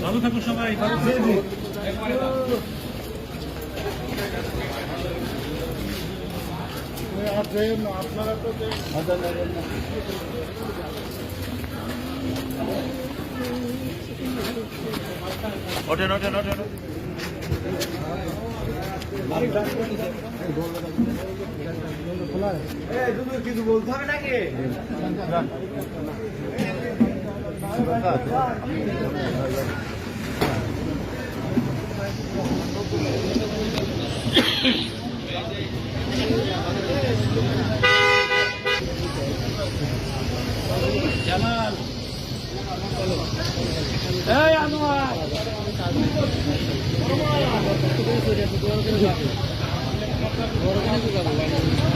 ভালো থাকুন সবাই ভালো থাকুন আপনারা তো কিছু বলতে হবে নাকি জামাল। এই আনোয়ার। বড়